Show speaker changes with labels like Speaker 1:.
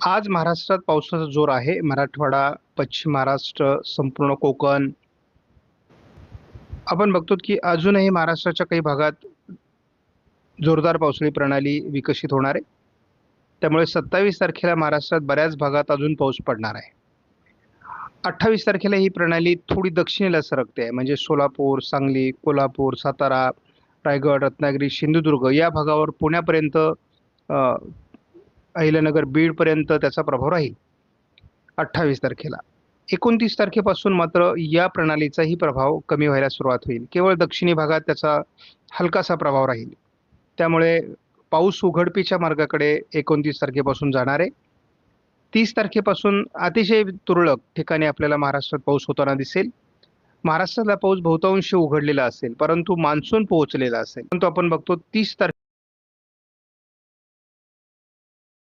Speaker 1: आज महाराष्ट्रात पावसाचा जोर आहे. मराठवाडा पश्चिम महाराष्ट्र संपूर्ण कोकण. आपण बघतो की अजूनही महाराष्ट्राच्या काही भागात जोरदार पावसाळी प्रणाली विकसित होणार आहे. त्यामुळे सत्तावीस तारखेला महाराष्ट्रात बऱ्याच भागात अजून पाऊस पडणार आहे. अठ्ठावीस तारखेला ही प्रणाली थोडी दक्षिणेला सरकते आहे. म्हणजे सोलापूर सांगली कोल्हापूर सातारा रायगड रत्नागिरी सिंधुदुर्ग या भागावर पुण्यापर्यंत अहिल्यानगर बीडपर्यंत त्याचा प्रभाव राहील. अठ्ठावीस तारखेला. एकोणतीस तारखेपासून मात्र या प्रणालीचाही प्रभाव कमी व्हायला सुरुवात होईल. केवळ दक्षिणी भागात त्याचा हलकासा प्रभाव राहील. त्यामुळे पाऊस उघडपीच्या मार्गाकडे एकोणतीस तारखेपासून जाणार आहे. तीस तारखेपासून अतिशय तुरळक ठिकाणी आपल्याला महाराष्ट्रात पाऊस होताना दिसेल. महाराष्ट्रातला पाऊस बहुतांशी उघडलेला असेल परंतु मान्सून पोहोचलेला असेल. परंतु आपण बघतो तीस तारखे